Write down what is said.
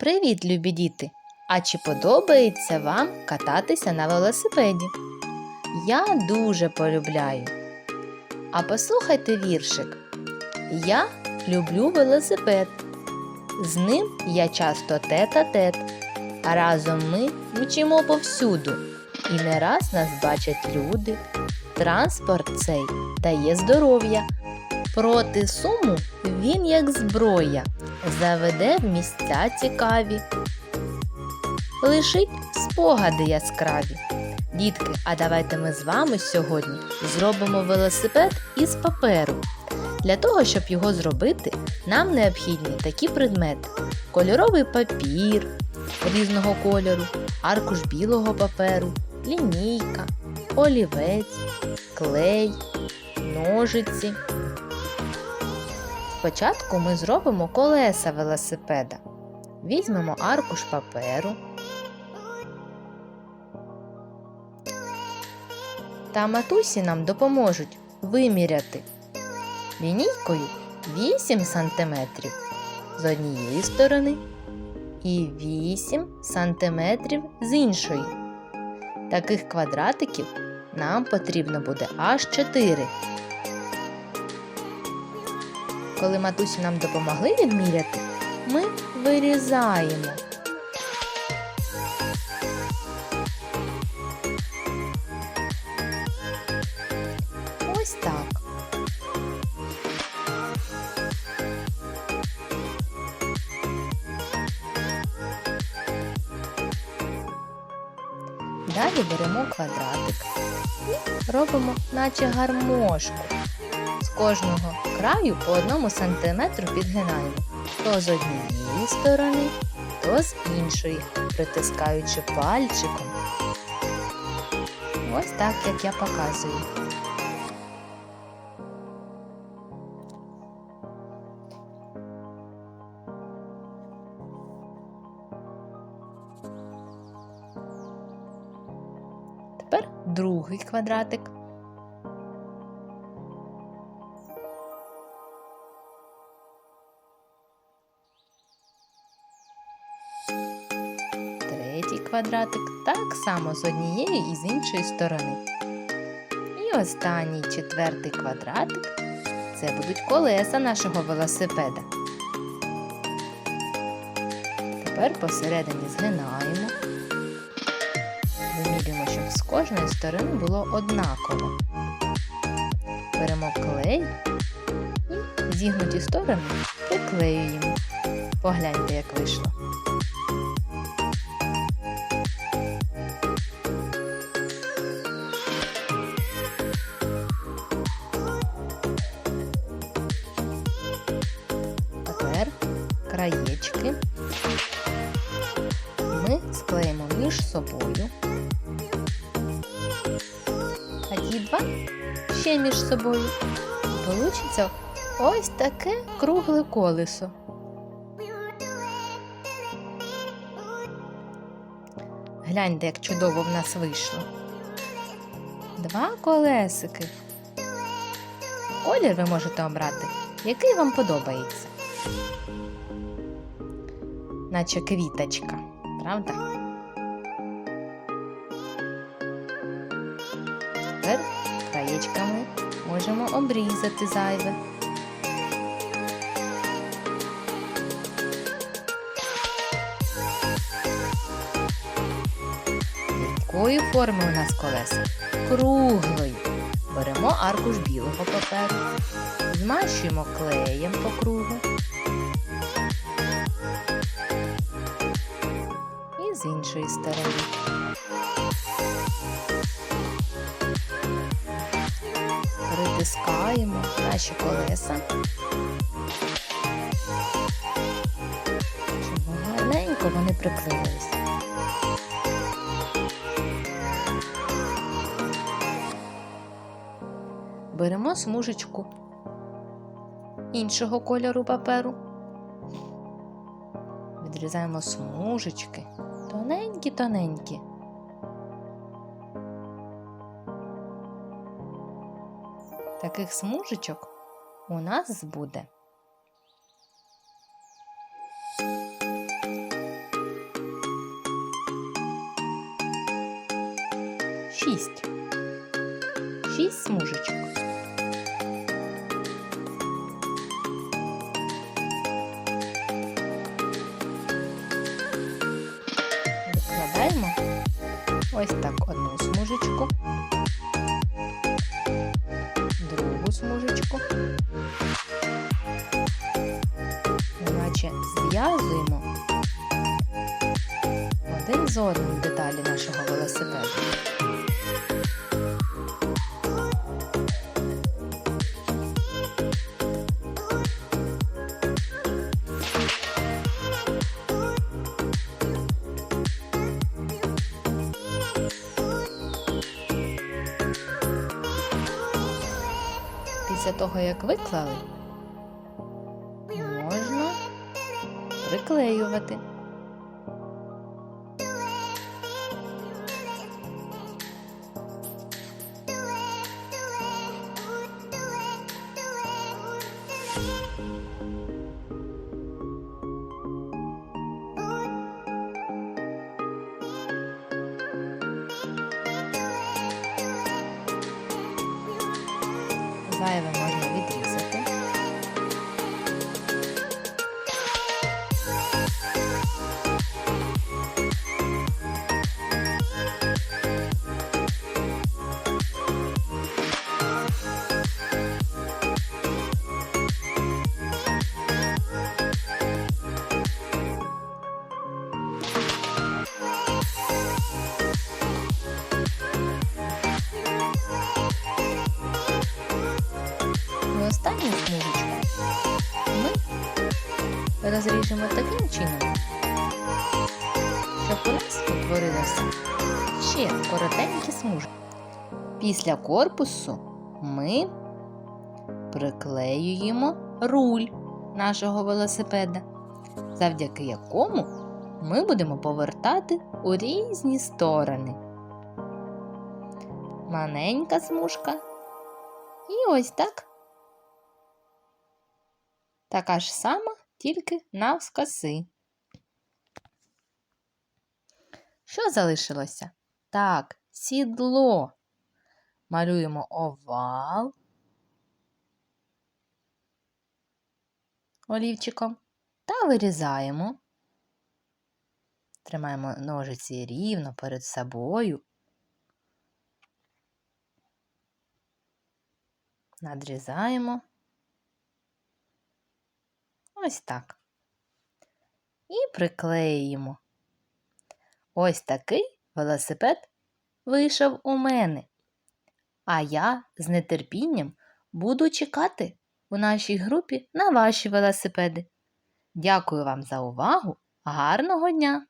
Привіт, любі діти! А чи подобається вам кататися на велосипеді? Я дуже полюбляю. А послухайте віршик. Я люблю велосипед. З ним я часто тет-а-тет. А разом ми мчимо повсюду. І не раз нас бачать люди. Транспорт цей дає здоров'я. Проти суму він як зброя заведе в місця цікаві, лишить спогади яскраві. Дітки, а давайте ми з вами сьогодні зробимо велосипед із паперу. Для того, щоб його зробити, нам необхідні такі предмети: кольоровий папір різного кольору, аркуш білого паперу, лінійка, олівець, клей, ножиці. Спочатку ми зробимо колеса велосипеда. Візьмемо аркуш паперу та матусі нам допоможуть виміряти лінійкою 8 см з однієї сторони і 8 см з іншої. Таких квадратиків нам потрібно буде аж 4. Коли матусі нам допомогли відміряти, ми вирізаємо. Ось так. Далі беремо квадратик і робимо наче гармошку. З кожного краю по одному сантиметру підгинаємо то з однієї сторони, то з іншої, притискаючи пальчиком. Ось так, як я показую. Тепер другий квадратик. Квадратик так само з однієї і з іншої сторони. І останній четвертий квадратик це будуть колеса нашого велосипеда. Тепер посередині згинаємо. Вимірюємо, щоб з кожної сторони було однаково. Беремо клей і зігнуті сторони приклеюємо. Погляньте, як вийшло. Краєчки ми склеїмо між собою. А ті два ще між собою. Получиться ось таке кругле колесо. Гляньте, як чудово в нас вийшло. Два колесики. Колір ви можете обрати, який вам подобається. Наче квіточка, правда? Тепер краєчками можемо обрізати зайве. Якої форми у нас колеса? Круглої. Беремо аркуш білого паперу, змащуємо клеєм по кругу. З іншої сторони. Притискаємо наші колеса. Щоб гарненько вони приклеїлися. Беремо смужечку іншого кольору паперу. Відрізаємо смужечки тоненькі-тоненькі. Таких смужечок у нас буде. Шість. Шість смужечок. Ось так одну смужечку, другу смужечку. Наче зв'язуємо один з одним деталі нашого велосипеду. Після того, як виклали, можна приклеювати. Зайве можна відрізати. Останню смужечку ми розріжемо таким чином, щоб у нас утворилося ще коротенькі смужки. Після корпусу ми приклеюємо руль нашого велосипеда, завдяки якому ми будемо повертати у різні сторони. Маленька смужка і ось так. Така ж сама, тільки навскоси. Що залишилося? Так, сідло. Малюємо овал олівчиком та вирізаємо. Тримаємо ножиці рівно перед собою. Надрізаємо. Ось так. І приклеїмо. Ось такий велосипед вийшов у мене. А я з нетерпінням буду чекати у нашій групі на ваші велосипеди. Дякую вам за увагу. Гарного дня!